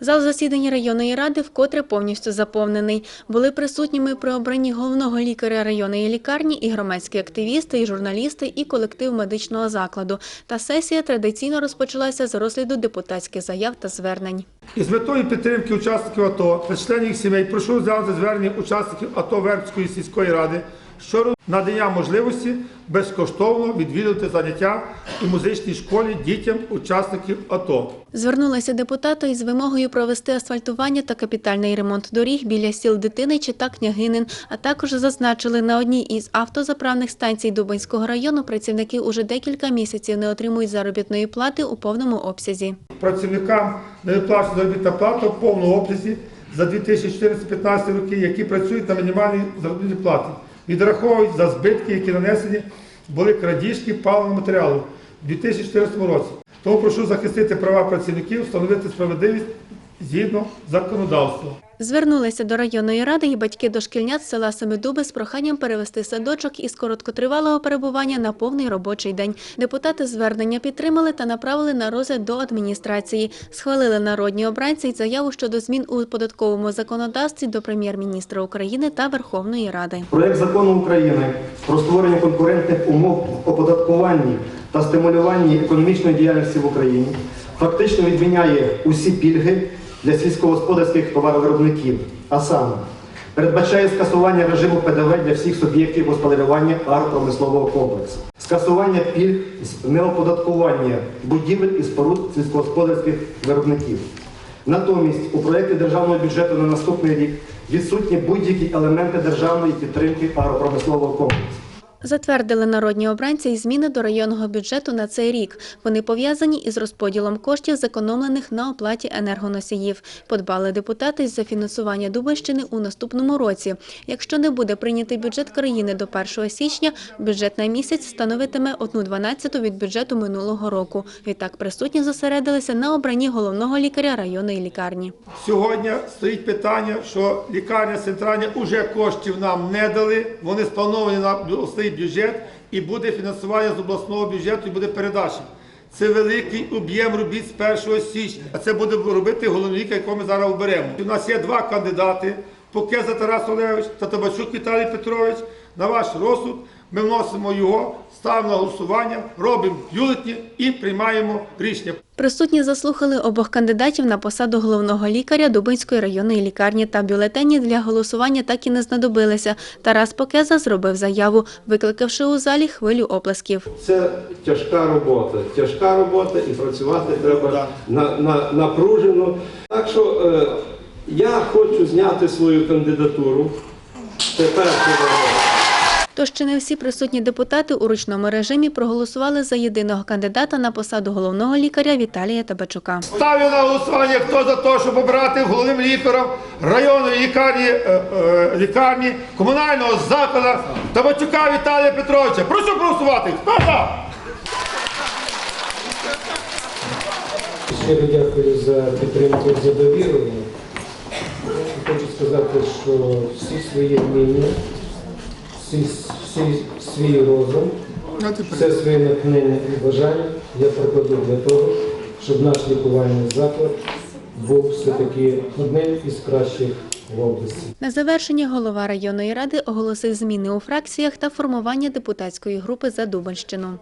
Зал засідань районної ради вкотре повністю заповнений. Були присутніми при обранні головного лікаря районної лікарні і громадські активісти, і журналісти, і колектив медичного закладу. Та сесія традиційно розпочалася з розгляду депутатських заяв та звернень. З метою підтримки учасників АТО та членів їх сімей прошу розглянути звернення учасників АТО Вербської сільської ради щодо надання можливості безкоштовно відвідувати заняття у музичній школі дітям учасників АТО. Звернулися депутати із вимогою провести асфальтування та капітальний ремонт доріг біля сіл Дитиничі та Княгинин, а також зазначили, на одній із автозаправних станцій Дубинського району працівники уже декілька місяців не отримують заробітної плати у повному обсязі. Працівникам не виплачують заробітна плата в повному обсязі за 2014-2015 роки, які працюють на мінімальній заробітній платі. Відраховують за збитки, які нанесені були крадіжки паливного матеріалу в 2014 році. Тому прошу захистити права працівників, встановити справедливість згідно законодавства. Звернулися до районної ради і батьки дошкільнят з села Семидуби з проханням перевести садочок із короткотривалого перебування на повний робочий день. Депутати звернення підтримали та направили на розгляд до адміністрації. Схвалили народні обранці й заяву щодо змін у податковому законодавстві до прем'єр-міністра України та Верховної Ради. Проект закону України про створення конкурентних умов в оподаткуванні та стимулюванні економічної діяльності в Україні фактично відміняє усі пільги для сільськогосподарських товаровиробників, а саме передбачає скасування режиму ПДВ для всіх суб'єктів господарювання агропромислового комплексу, скасування пільг з неоподаткування будівель і споруд сільськогосподарських виробників. Натомість у проєкті державного бюджету на наступний рік відсутні будь-які елементи державної підтримки агропромислового комплексу. Затвердили народні обранці й зміни до районного бюджету на цей рік. Вони пов'язані із розподілом коштів, зекономлених на оплаті енергоносіїв. Подбали депутати за фінансування Дубинщини у наступному році. Якщо не буде прийнятий бюджет країни до 1 січня, бюджет на місяць становитиме 1,12 від бюджету минулого року. Відтак присутні зосередилися на обранні головного лікаря районної лікарні. Сьогодні стоїть питання, що лікарня центральна вже коштів нам не дали. Вони сплановані на обласний бюджет і буде фінансування з обласного бюджету і буде передача. Це великий об'єм робіт з 1 січня. А це буде робити головний лікар, якого ми зараз оберемо. У нас є два кандидати: Покеза Тарас Олегович та Табачук Віталій Петрович. На ваш розсуд ми вносимо його, ставимо на голосування, робимо бюлетні і приймаємо рішення. Присутні заслухали обох кандидатів на посаду головного лікаря Дубинської районної лікарні та бюлетені для голосування так і не знадобилися. Тарас Покеза зробив заяву, викликавши у залі хвилю оплесків. Це тяжка робота. Тяжка робота і працювати треба на, на, напружено. Так що е, я хочу зняти свою кандидатуру. Це перший варіант. Тож чи не всі присутні депутати у ручному режимі проголосували за єдиного кандидата на посаду головного лікаря Віталія Табачука. Ставлю на голосування, хто за те, щоб обрати головним лікарем районної лікарні, е, е, лікарні комунального закладу Табачука Віталія Петровича. Прошу проголосувати. Хто за? Щиро дякую за підтримку за довіру. Хочу сказати, що всі свої вміння, всі, всі свій розум, все своє натхнення і бажання я прикладу для того, щоб наш лікувальний заклад був все-таки одним із кращих в області. На завершення голова районної ради оголосив зміни у фракціях та формування депутатської групи за Дубинщину.